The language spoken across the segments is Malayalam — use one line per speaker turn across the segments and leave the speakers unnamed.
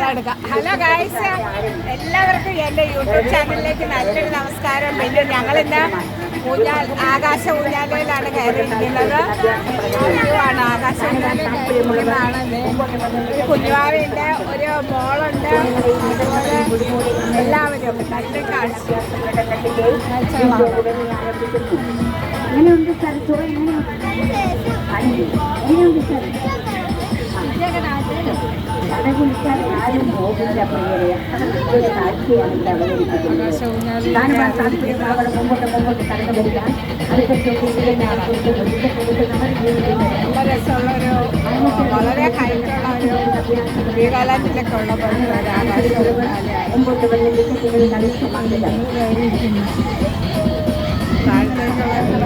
ഹലോ ഗായ്സ് എല്ലാവർക്കും എന്റെ യൂട്യൂബ് ചാനലിലേക്ക് നല്ലൊരു നമസ്കാരം. പിന്നെ ഞങ്ങളിന്ന് ഊഞ്ഞാൽ ആകാശ ഊഞ്ഞാലയിലാണ് കയറിയിരിക്കുന്നത്. ആണ്. ആകാശ ഊഞ്ഞാലാണ് കുഞ്ഞുവാവിന്റെ ഒരു മോളുണ്ട്. അതുപോലെ എല്ലാവരും നല്ല കാഴ്ച.
അങ്ങനെയുണ്ട് സാർ എങ്ങനെയുണ്ട് സാർ.
വളരെ ഹൈറ്റുള്ള ഒരു വീകാലാൻഡിലൊക്കെ ഉള്ള പോലെ ഒരു ആകാശ ഊഞ്ഞാലയാണ്
മുമ്പോട്ട് വന്ന് വിക്കറ്റുകൾ കളിച്ചു മണ്ണില്ല
താഴത്തേക്കുള്ള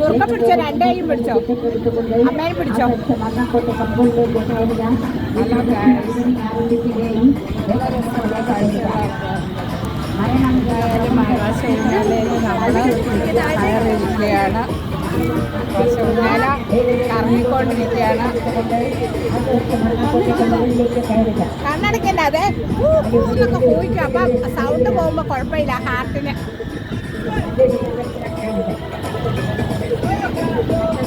മുറുക്ക പിടിച്ചോ? രണ്ടേയും പിടിച്ചോ കറങ്ങിക്കൊണ്ടിരിക്കുകയാണ് കണ്ണടക്കണ്ട അതെ എന്നൊക്കെ പോയിക്കും അപ്പം സൗണ്ട് പോകുമ്പോൾ കുഴപ്പമില്ല ഹാർട്ടിന്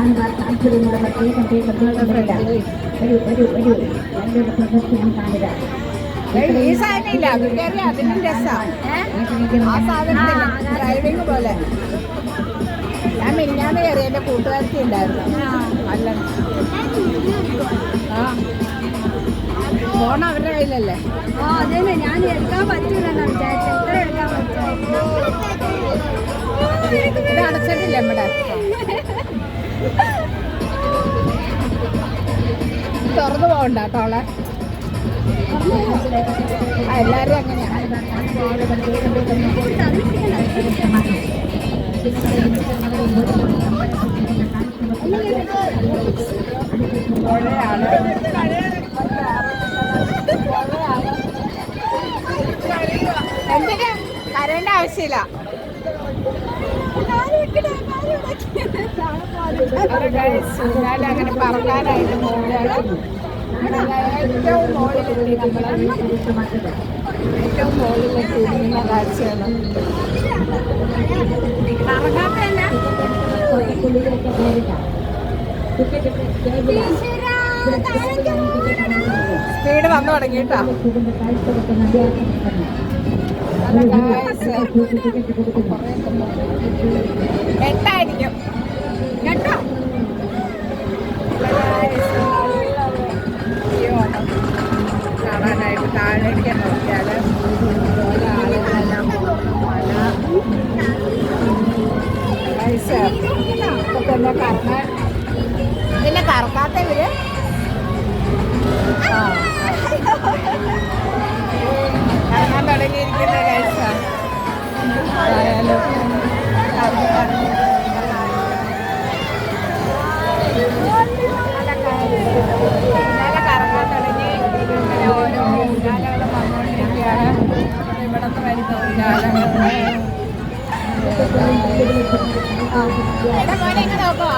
നല്ല വ്യൂ ആണ് ഹലോ സ്റ്റാർട്ട്
വരൂ വരൂ വരൂ നല്ലൊരു പ്രദർശനം കാണുക
ഈ സാധനം ഇല്ല അതിനും രസമാണ് ആ ഡ്രൈവിംഗ് പോലെ. ഞാൻ മിനിഞ്ഞാന്ന് കയറി എന്റെ കൂട്ടുകാരത്തി ഉണ്ടായിരുന്നു. നല്ല ആ. ഫോൺ അവരുടെ കയ്യിലല്ലേ?
ആ അതന്നെ. ഞാൻ എടുക്കാൻ പറ്റൂലെന്ന് വിചാരിച്ചു. എത്ര എടുക്കാൻ
പറ്റും? അടച്ചിട്ടില്ല നമ്മുടെ തുറന്നു പോകണ്ട കേട്ടോളെ എല്ലാവരും അങ്ങനെയാണ് എന്തിനാ കരേണ്ട ആവശ്യമില്ല. ഊഞ്ഞാൽ അങ്ങനെ പറക്കാനായിട്ട് പോവുകയാണ് ഏറ്റവും മുകളിലെത്തി നമ്മൾ ഏറ്റവും മുകളിലെത്തി ഇരിക്കുന്ന കാഴ്ചയാണ് കറങ്ങാത്തല്ല സ്പീഡ് വന്നു തുടങ്ങി കേട്ടോ. നല്ല താഴേക്ക് നോക്കിയാൽ ആളുകളെല്ലാം ഇപ്പൊ തന്നെ കറങ്ങാൻ പിന്നെ കറക്കാത്തവര്? കറങ്ങാൻ തുടങ്ങിയിരിക്കുന്ന കാഴ്ച നോക്കോ